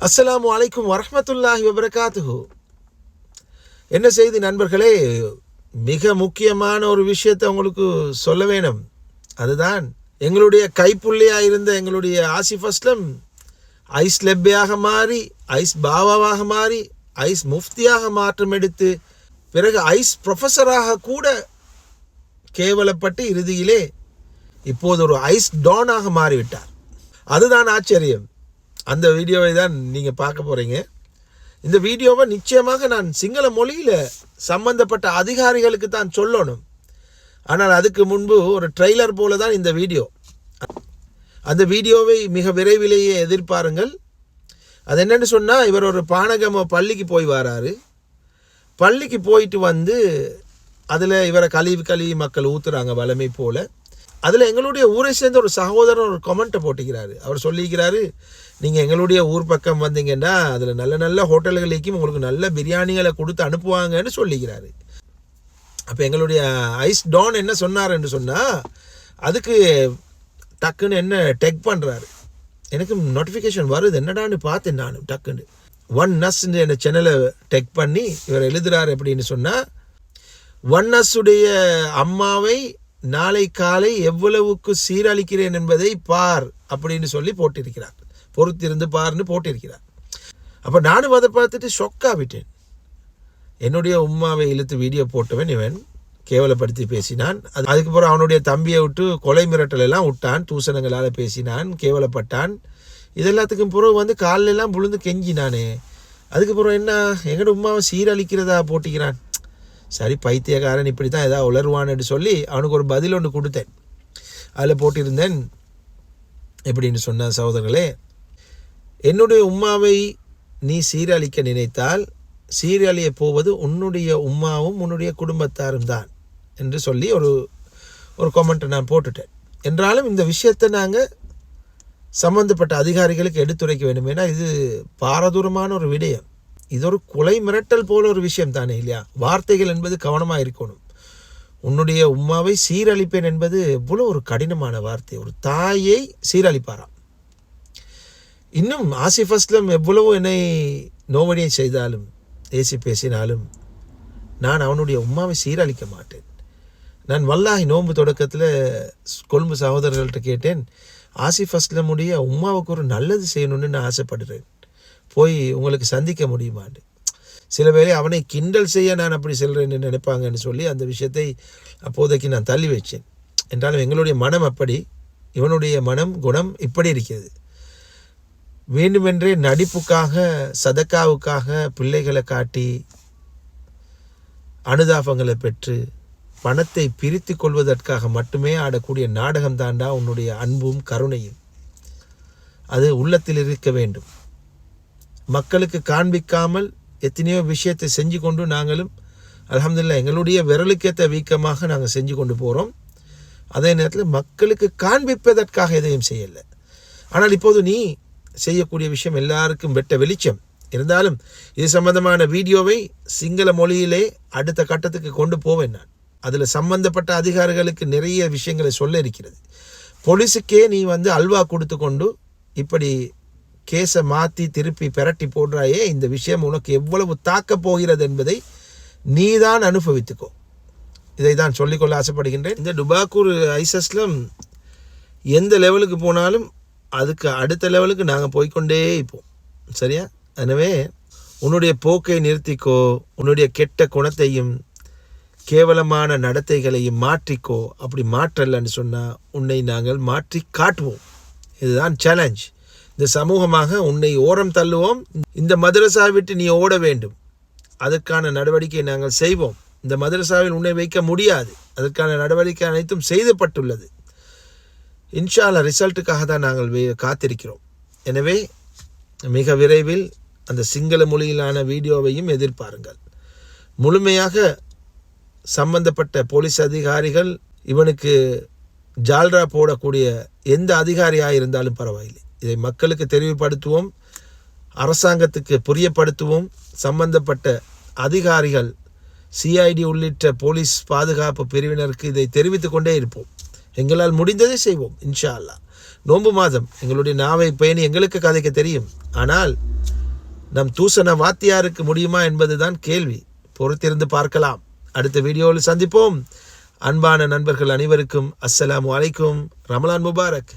அஸ்ஸலாமு அலைக்கும் வரமத்துல்லாஹி வபரகாத்துஹு. என்ன செய்தி நண்பர்களே? மிக முக்கியமான ஒரு விஷயத்தை உங்களுக்கு சொல்ல வேணும். அதுதான் எங்களுடைய கைப்புள்ளியாக இருந்த எங்களுடைய ஆசிஃப் அஸ்லம் ஐஸ் லெப்பியாக மாறி ஐஸ் பாபாவாக மாறி ஐஸ் முஃப்தியாக மாற்றம் எடுத்து பிறகு ஐஸ் ப்ரொஃபஸராக கூட கேவலப்பட்டு இறுதியிலே இப்போது ஒரு ஐஸ் டோனாக மாறிவிட்டார். அதுதான் ஆச்சரியம். அந்த வீடியோவை தான் நீங்கள் பார்க்க போகிறீங்க இந்த வீடியோவை நிச்சயமாக நான் சிங்கள மொழியில் சம்பந்தப்பட்ட அதிகாரிகளுக்கு தான் சொல்லணும். ஆனால் அதுக்கு முன்பு ஒரு ட்ரெய்லர் போல தான் இந்த வீடியோ. அந்த வீடியோவை மிக விரைவிலேயே எதிர்பாருங்கள். அது என்னென்னு சொன்னால் இவர் ஒரு பானகம பள்ளிக்கு போய் வராரு. பள்ளிக்கு போயிட்டு வந்து அதில் இவரை கழிவு கழிவு மக்கள் ஊத்துறாங்க வளமை போல். அதில் எங்களுடைய ஊரை சேர்ந்த ஒரு சகோதரர் ஒரு கமெண்ட்டை போட்டிக்கிறாரு. அவர் சொல்லிக்கிறாரு நீங்கள் எங்களுடைய ஊர் பக்கம் வந்தீங்கன்னா அதில் நல்ல நல்ல ஹோட்டல்களுக்கும் உங்களுக்கு நல்ல பிரியாணிகளை கொடுத்து அனுப்புவாங்கன்னு சொல்லிக்கிறாரு. அப்போ எங்களுடைய ஐஸ் டான் என்ன சொன்னாருன்னு சொன்னால் அதுக்கு டக்குன்னு என்ன டெக் பண்ணுறாரு எனக்கு நோட்டிஃபிகேஷன் வருது என்னடான்னு பார்த்தேன் நான் டக்குன்னு. ஒன் நஸ் என்ன சேனலை டெக் பண்ணி இவர் எழுதுகிறார் அப்படின்னு சொன்னால் ஒன் நஸ்ஸுடைய அம்மாவை நாளை காலை எவ்வளவுக்கு சீரழிக்கிறேன் என்பதை பார் அப்படின்னு சொல்லி போட்டிருக்கிறார். பொறுத்திருந்து பார்னு போட்டிருக்கிறார். அப்போ நானும் அதை பார்த்துட்டு ஷொக்காவிட்டேன் என்னுடைய உம்மாவை இழுத்து வீடியோ போட்டவன் இவன். கேவலப்படுத்தி பேசினான். அது அதுக்கப்புறம் அவனுடைய தம்பியை விட்டு கொலை மிரட்டல் எல்லாம் விட்டான். தூசணங்களால் பேசினான் கேவலப்பட்டான். இதெல்லாத்துக்கும் பிறகு வந்து காலிலெல்லாம் விழுந்து கெஞ்சினானே. அதுக்கப்புறம் என்ன? எங்கட உம்மாவை சீரழிக்கிறதா போட்டிக்கிறான்? சரி பைத்தியக்காரன் இப்படி தான் ஏதாவது உளருவான்னு சொல்லி அவனுக்கு ஒரு பதில் ஒன்று கொடுத்தேன். அதில் போட்டிருந்தேன் எப்படின்னு சொன்ன சகோதரர்களே என்னுடைய உம்மாவை நீ சீரழிக்க நினைத்தால் சீரழிய போவது உன்னுடைய உம்மாவும் உன்னுடைய குடும்பத்தாரும் தான் என்று சொல்லி ஒரு ஒரு கமெண்ட்டை நான் போட்டுட்டேன். என்றாலும் இந்த விஷயத்தை நாங்கள் சம்பந்தப்பட்ட அதிகாரிகளுக்கு எடுத்துரைக்க வேண்டும் ஏன்னா இது பாரதூரமான ஒரு விடயம். இது ஒரு கொலை மிரட்டல் போல ஒரு விஷயம் தானே இல்லையா? வார்த்தைகள் என்பது கவனமாக இருக்கணும். உன்னுடைய உம்மாவை சீரழிப்பேன் என்பது எவ்வளோ ஒரு கடினமான வார்த்தை. ஒரு தாயை சீரழிப்பாராம். இன்னும் ஆசிஃப் அஸ்லம் எவ்வளவோ என்னை நோவடியை செய்தாலும் ஏசி பேசினாலும் நான் அவனுடைய உம்மாவை சீரழிக்க மாட்டேன். நான் வல்லாஹி நோன்பு தொடக்கத்தில் கொழும்பு சகோதரர்கள்ட்ட கேட்டேன் ஆசிஃப் அஸ்லமுடைய உம்மாவுக்கு ஒரு நல்லது செய்யணும்னு நான் ஆசைப்படுறேன். போய் உங்களுக்கு சந்திக்க முடியுமான்னு சில வேளை அவனை கிண்டல் செய்ய நான் அப்படி செல்கிறேன்னு நினைப்பாங்கன்னு சொல்லி அந்த விஷயத்தை அப்போதைக்கு நான் தள்ளி வச்சேன். என்றாலும் எங்களுடைய மனம் அப்படி இவனுடைய மனம் குணம் இப்படி இருக்கிறது. வேண்டுமென்றே நடிப்புக்காக சதக்காவுக்காக பிள்ளைகளை காட்டி அனுதாபங்களை பெற்று பணத்தை பிரித்து கொள்வதற்காக மட்டுமே ஆடக்கூடிய நாடகம் தாண்டா உன்னுடைய அன்பும் கருணையும். அது உள்ளத்தில் இருக்க வேண்டும். மக்களுக்கு காண்பிக்காமல் எத்தனையோ விஷயத்தை செஞ்சு கொண்டு நாங்களும் அலமதுல்லா எங்களுடைய விரலுக்கேற்ற வீக்கமாக நாங்கள் செஞ்சு கொண்டு போகிறோம் அதே நேரத்தில் மக்களுக்கு காண்பிப்பதற்காக எதையும் செய்யலை. ஆனால் இப்போது நீ செய்யக்கூடிய விஷயம் எல்லாருக்கும் வெட்ட வெளிச்சம். இருந்தாலும் இது சம்பந்தமான வீடியோவை சிங்கள மொழியிலே அடுத்த கட்டத்துக்கு கொண்டு போவேன் நான். அதில் சம்பந்தப்பட்ட அதிகாரிகளுக்கு நிறைய விஷயங்களை சொல்ல இருக்கிறது. போலீஸுக்கே நீ வந்து அல்வா கொடுத்து கொண்டு இப்படி கேஸை மாற்றி திருப்பி பெரட்டி போடுறாயே இந்த விஷயம் உனக்கு எவ்வளவு தாக்கப் போகிறது என்பதை நீதான் அனுபவித்துக்கோ. இதை தான் சொல்லிக்கொள்ள ஆசைப்படுகின்றேன். இந்த டுபாக்கூர் ஐசஸ்லம் எந்த லெவலுக்கு போனாலும் அதுக்கு அடுத்த லெவலுக்கு நாங்கள் போய்க்கொண்டே இருப்போம். சரியா? எனவே உன்னுடைய போக்கை நிறுத்திக்கோ உன்னுடைய கெட்ட குணத்தையும் கேவலமான நடத்தைகளையும் மாற்றிக்கோ. அப்படி மாற்றலன்னு சொன்னால் உன்னை நாங்கள் மாற்றி காட்டுவோம். இதுதான் சேலஞ்ச் இந்த சமூகமாக உன்னை ஓரம் தள்ளுவோம். இந்த மதரசா விட்டு நீ ஓட வேண்டும். அதற்கான நடவடிக்கையை நாங்கள் செய்வோம். இந்த மதரசாவில் உன்னை வைக்க முடியாது. அதற்கான நடவடிக்கை அனைத்தும் செய்தப்பட்டுள்ளது இன்ஷால ரிசல்ட்டுக்காக தான் நாங்கள் வே- காத்திருக்கிறோம். எனவே மிக விரைவில் அந்த சிங்கள மொழியிலான வீடியோவையும் எதிர்பாருங்கள். முழுமையாக சம்பந்தப்பட்ட போலீஸ் அதிகாரிகள் இவனுக்கு ஜால்ரா போடக்கூடிய எந்த அதிகாரியாக இருந்தாலும் பரவாயில்லை. இதை மக்களுக்கு தெரிவுபடுத்துவோம் அரசாங்கத்துக்கு புரியப்படுத்துவோம். சம்பந்தப்பட்ட அதிகாரிகள் சிஐடி உள்ளிட்ட போலீஸ் பாதுகாப்பு பிரிவினருக்கு இதை தெரிவித்துக் கொண்டே இருப்போம். எங்களால் முடிந்ததை செய்வோம் இன்ஷா அல்லாஹ் நோன்பு மாதம் எங்களுடைய நாவை பயணி எங்களுக்கு கதைக்க தெரியும். ஆனால் நம் தூசண வாத்தியாருக்கு முடியுமா என்பதுதான் கேள்வி. பொறுத்திருந்து பார்க்கலாம். அடுத்த வீடியோவில் சந்திப்போம். அன்பான நண்பர்கள் அனைவருக்கும் அஸ்ஸலாம் அலைக்கும். ரமலான் முபாரக்.